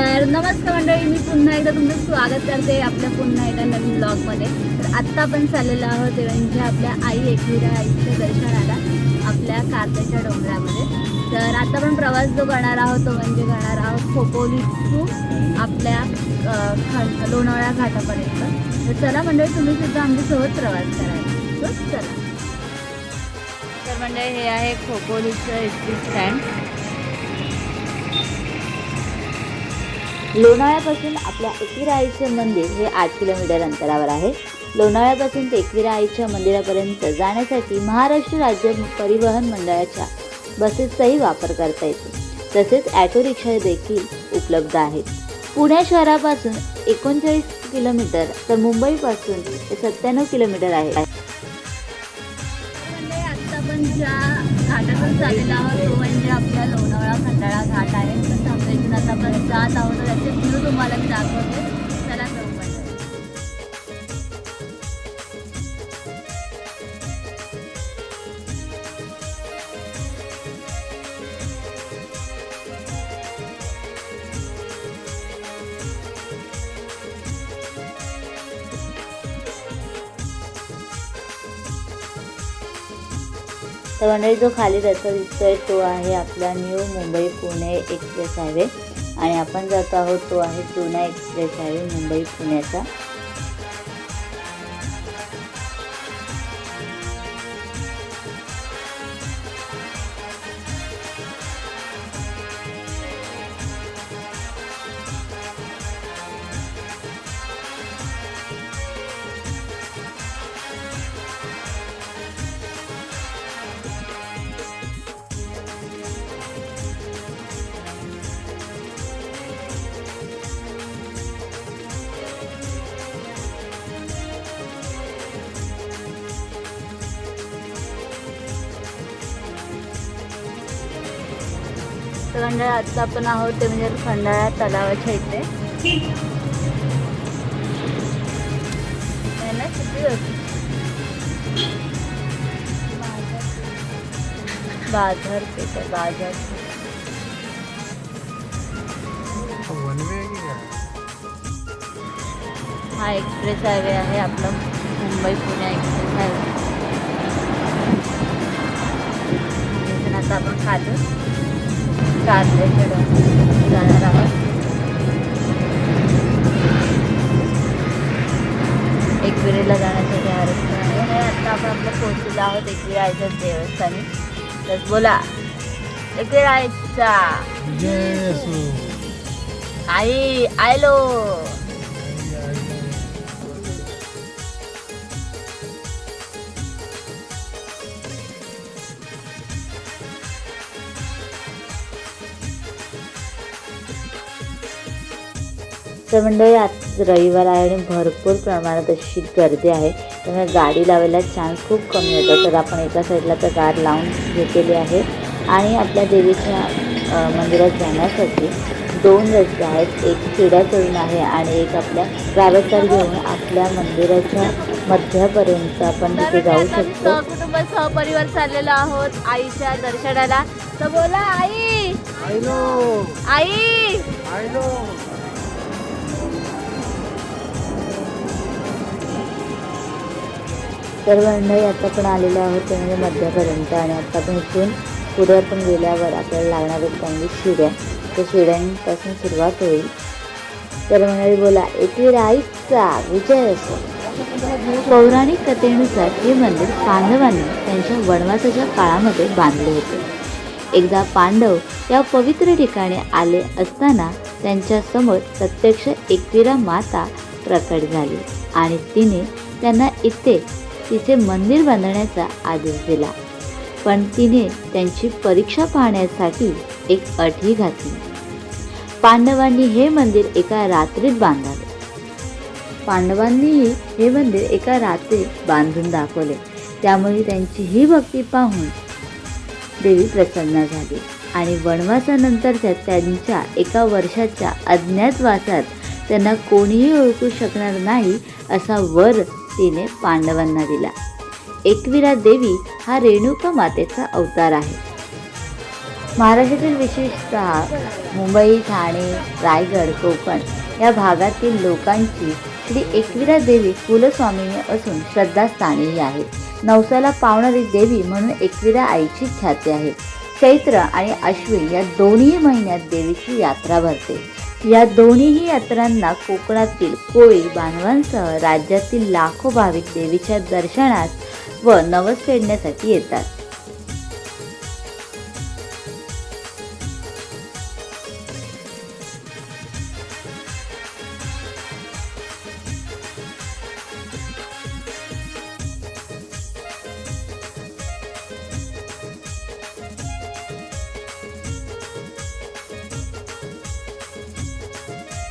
तर नमस्कार मंडळी मी पुन्हा एकदा तुमचं स्वागत करते आपल्या पुन्हा एका नवीन ब्लॉगमध्ये तर आत्ता आपण चाललेलो आहोत ते म्हणजे आपल्या आई एकविरा आईच्या दर्शनाला आपल्या कारल्याच्या डोंगरामध्ये. तर आता आपण प्रवास जो करणार आहोत तो म्हणजे करणार आहोत खोपोली टू आपल्या अ, खा- लोणावळा घाटापर्यंत. तर चला मंडळी तुम्ही सुद्धा आमच्यासोबत प्रवास करायला. चला. तर मंडळी हे आहे खोपोलीचं एस टी स्टँड. लोणावळ्यापासून आपल्या एकविरा आईचं मंदिर हे आठ किलोमीटर अंतरावर आहे. लोणावळ्यापासून ते एकविरा आईच्या मंदिरापर्यंत जाण्यासाठी महाराष्ट्र राज्य परिवहन मंडळाच्या बसेसचाही वापर करता येतो. तसेच ॲटो रिक्षा देखील उपलब्ध आहेत. पुणे शहरापासून एकोणचाळीस किलोमीटर तर मुंबईपासून ते सत्त्याण्णव किलोमीटर आहे. म्हणजे घाटातून आहोत तो म्हणजे आपला लोणावळा खंडाळा घाट आहे. तसं थांबा इथून आता आपण जात आहोत. तर मंडळी जो खाली रस्ता दिसतोय तो आहे आपला new Mumbai Pune express highway. आणि आपण जात आहोत तो आहे जुना एक्सप्रेस हायवे मुंबई पुण्याचा. तर मंडळ आत्ता आपण आहोत ते म्हणजे खंडाळा तलावाच्या इथे. ना, किती होती? बाजार पेठ बाजार हा एक्सप्रेस हायवे आहे आपला. मुंबई पुणे एक्सप्रेस हायवे आता आपण खाली कारल्याच्या डोंगरात जाणार आहोत. एकविरेला जाण्यासाठी हा रस्ता आहे आणि आता आपण आपलं पोहोचलेलो आहोत एकविरायच्या देवस्थानी. तर बोला विजय असो. आई आयलो. तर मंडळी आज रविवार आहे आणि भरपूर प्रमाणात अशी गर्दी आहे. त्यामुळे गाडी लावायला चान्स खूप कमी होतो. तर आपण एका साईडला तर कार लावून घेतलेली आहे. आणि आपल्या देवीच्या मंदिरात जाण्यासाठी दोन रस्ते आहेत. एक शिड्या चढून आहे आणि एक आपल्या ट्रॅव्हल्सर घेऊन आपल्या मंदिराच्या मध्यापर्यंत आपण तिथे जाऊ शकतो. कुटुंब सहपरिवार चाललेलो आहोत आईच्या दर्शनाला. तर बोला आई. आई. आयलो तर आता पण आलेलो आहोत ते म्हणजे मध्यापर्यंत. आणि आता पण इथून पुढे आपण गेल्यावर आपल्याला लागणार आहेत काही शिड्या. त्या शिड्यांपासून सुरुवात होईल. तर मंडळी बोला येथे आईचा विजय असो. पौराणिक कथेनुसार हे मंदिर पांडवांनी त्यांच्या वनवासाच्या काळामध्ये बांधले होते. एकदा पांडव या पवित्र ठिकाणी आले असताना त्यांच्यासमोर प्रत्यक्ष एकविरा माता प्रकट झाली आणि तिने त्यांना इथे तिथे मंदिर बांधण्याचा आदेश दिला. पण तिने त्यांची परीक्षा पाहण्यासाठी एक अटही घातली. पांडवांनी हे मंदिर एका रात्रीत बांधावे. पांडवांनीही हे मंदिर एका रात्रीत बांधून दाखवले. त्यामुळे त्यांची ही भक्ती पाहून देवी प्रसन्न झाली आणि वनवासानंतरच्या त्यांच्या एका वर्षाच्या अज्ञातवासात त्यांना कोणीही ओळखू शकणार नाही असा वर तिने पांडवांना दिला. एकविरा देवी हा रेणुका मातेचा अवतार आहे. महाराष्ट्रातील विशेषतः मुंबई ठाणे रायगड कोकण या भागातील लोकांची श्री एकविरा देवी कुलस्वामिनी असून श्रद्धास्थानीही आहे नवसाला पावणारी देवी म्हणून एकविरा आईची ख्याती आहे. चैत्र आणि अश्विन या दोन्ही महिन्यात देवीची यात्रा भरते. या दोन्हीही यात्रांना कोकणातील कोळी बांधवांसह राज्यातील लाखो भाविक देवीच्या दर्शनास व नवस फेडण्यासाठी येतात.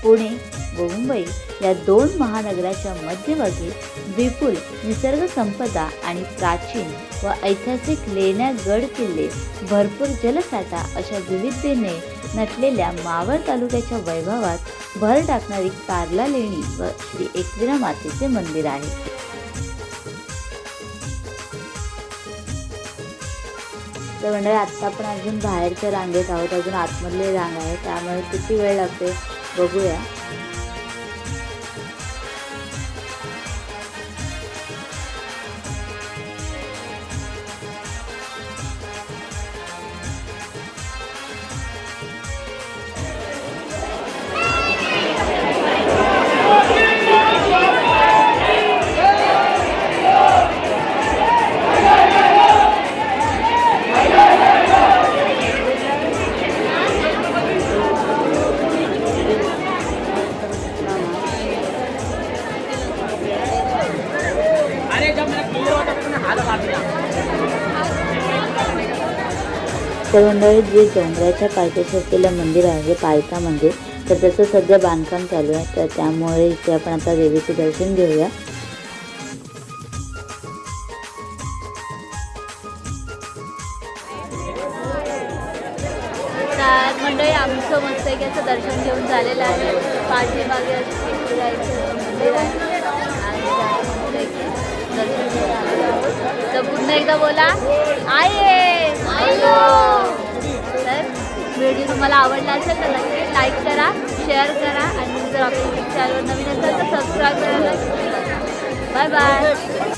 पुणे व मुंबई या दोन महानगराच्या मध्यभागी विपुल निसर्ग संपदा आणि प्राचीन व ऐतिहासिक लेण्या गड किल्ले भरपूर जलसाठा अशा विविधतेने नटलेल्या मावळ तालुक्याच्या वैभवात भर टाकणारी कार्ला लेणी व श्री एकविरा मातेचे मंदिर आहे. तर मंडळी आत्ता आपण अजून बाहेरच्या रांगेत आहोत अजून आतमधली रांग आहे त्यामुळे किती वेळ लागते बघूया. तर मंडळी जे डोंगराच्या पायथ्याशी असलेलं मंदिर आहे पायथा मंदिर. तर त्याचं सध्या बांधकाम चालू आहे. तर त्यामुळे इथे आपण आता देवीचे दर्शन घेऊया. मंडळी आमचं मस्त एक असं दर्शन घेऊन झालेलं आहे. पाठीमागे असं मंदिर आहे. आणि दर्शन घेऊन आलेलो आहोत. तर पुन्हा एकदा बोला. आहे तर व्हिडिओ तुम्हाला आवडला असेल तर नक्की लाईक करा शेअर करा आणि जर आपल्या चॅनलवर नवीन असेल तर सबस्क्राईब करायला बाय बाय